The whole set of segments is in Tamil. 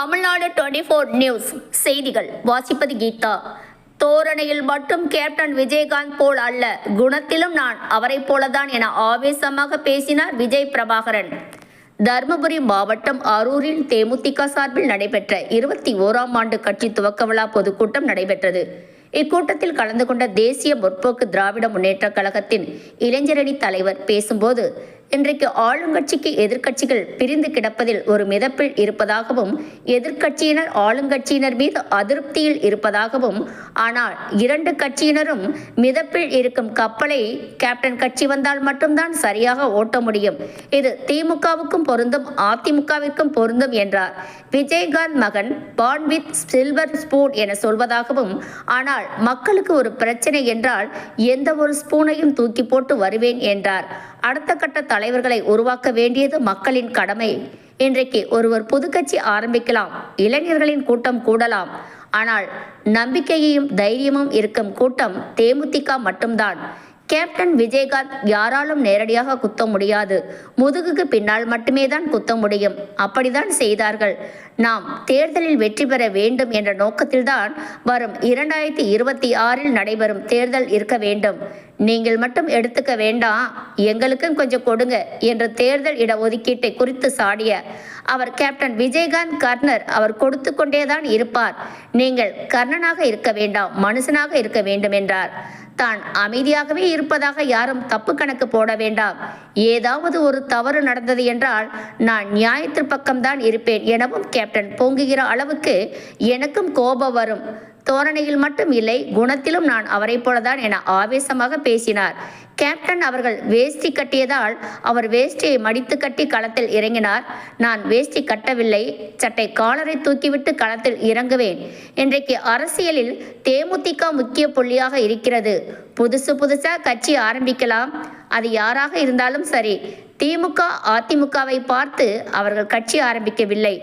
தமிழ்நாடு டுவெண்ட்டி ஃபோர் நியூஸ் செய்திகள். வாசிப்பது கீதா. தோரணையில் மட்டும் கேப்டன் விஜயகாந்த் போல் அல்ல குணத்திலும் நான் அவரைப் போலதான் என ஆவேசமாக பேசினார் விஜய் பிரபாகரன். தருமபுரி மாவட்டம் அரூரில் தேமுதிக சார்பில் நடைபெற்ற இருபத்தி ஓராம் ஆண்டு கட்சி துவக்க விழா பொதுக்கூட்டம் நடைபெற்றது. இக்கூட்டத்தில் கலந்து கொண்ட தேசிய முற்போக்கு திராவிட முன்னேற்றக் கழகத்தின் இளைஞரணி தலைவர் பேசும்போது இன்றைக்கு ஆளுங்கட்சிக்கு எதிர்க்கட்சிகள் பிரிந்து கிடப்பதில் ஒரு மிதப்பில் இருப்பதாகவும் எதிர்க்கட்சியினர் ஆளுங்கட்சியினர் மீது அதிருப்தியில் இருப்பதாகவும் ஆனால் இரண்டு கட்சியினரும் மிதப்பில் இருக்கும் கப்பலை கேப்டன் கட்சி வந்தால் மட்டும்தான் சரியாக ஓட்ட முடியும். இது திமுகவுக்கும் பொருந்தும் அதிமுகவிற்கும் பொருந்தும் என்றார். விஜயகாந்த் மகன் பான் வித் சில்வர் ஸ்பூன் என சொல்வதாகவும் ஆனால் மக்களுக்கு ஒரு பிரச்சனை என்றால் எந்த ஒரு ஸ்பூனையும் தூக்கி போட்டு வருவேன் என்றார். அடுத்த கட்ட தலைவர்களை உருவாக்க வேண்டியது மக்களின் கடமை. இன்றைக்கு ஒருவர் புது கட்சி ஆரம்பிக்கலாம் இளைஞர்களின் கூட்டம் கூடலாம். ஆனால் நம்பிக்கையையும் தைரியமும் இருக்கும் கூட்டம் தேமுதிக மட்டும்தான். கேப்டன் விஜயகாந்த் யாராலும் நேரடியாக குத்த முடியாது. முதுகுக்கு பின்னால் மட்டுமே தான் குத்த முடியும். அப்படிதான் செய்தார்கள். நாம் தேர்தலில் வெற்றி பெற வேண்டும் என்ற நோக்கத்தில்தான் வரும் இரண்டாயிரத்தி இருபத்தி ஆறில் நடைபெறும் தேர்தல் இருக்க வேண்டும். நீங்கள் மட்டும் எடுத்துக்க வேண்டாம் எங்களுக்கும் கொஞ்சம் கொடுங்க என்று தேர்தல் இட ஒதுக்கீட்டை குறித்து சாடிய அவர் கேப்டன் விஜயகாந்த் கர்ணர் அவர் கொடுத்து கொண்டேதான் இருப்பார். நீங்கள் கர்ணனாக இருக்க வேண்டாம் மனுஷனாக இருக்க வேண்டும் என்றார். தான் அமைதியாகவே இருப்பதாக யாரும் தப்பு கணக்கு போட வேண்டாம். ஏதாவது ஒரு தவறு நடந்தது என்றால் நான் நியாயத்திற்பக்கம்தான் இருப்பேன் எனவும் கேப்டன் பொங்குகிற அளவுக்கு எனக்கும் கோபம் வரும். தோரணையில் மட்டும் இல்லை குணத்திலும் நான் அவரைப் போலதான் என ஆவேசமாக பேசினார். கேப்டன் அவர்கள் வேஷ்டி கட்டியதால் அவர் வேஷ்டியை மடித்து கட்டி களத்தில் இறங்கினார். நான் வேஷ்டி கட்டவில்லை சட்டை காலரை தூக்கிவிட்டு களத்தில் இறங்குவேன். இன்றைக்கு அரசியலில் தேமுதிக முக்கிய புள்ளியாக இருக்கிறது. புதுசு புதுசா கட்சி ஆரம்பிக்கலாம். அது யாராக இருந்தாலும் சரி திமுக அதிமுகவை பார்த்து அவர்கள் கட்சி ஆரம்பிக்கவில்லை.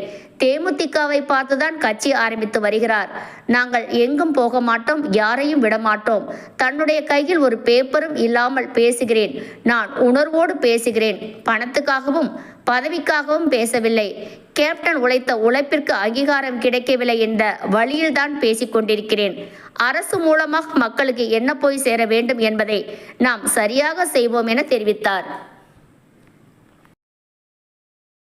தேமுதிகவை பார்த்துதான் கட்சி ஆரம்பித்து வருகிறார். நாங்கள் எங்கும் போக மாட்டோம் யாரையும் விடமாட்டோம் தன்னுடைய கையில் ஒரு பேப்பரும் இல்லாமல் பேசுகிறேன். நான் உணர்வோடு பேசுகிறேன். பணத்துக்காகவும் பதவிக்காகவும் பேசவில்லை. கேப்டன் உழைத்த உழைப்பிற்கு அங்கீகாரம் கிடைக்கவில்லை என்ற வழியில்தான் பேசிக் கொண்டிருக்கிறேன். அரசு மூலமாக மக்களுக்கு என்ன போய் சேர வேண்டும் என்பதை நாம் சரியாக செய்வோம் என தெரிவித்தார்.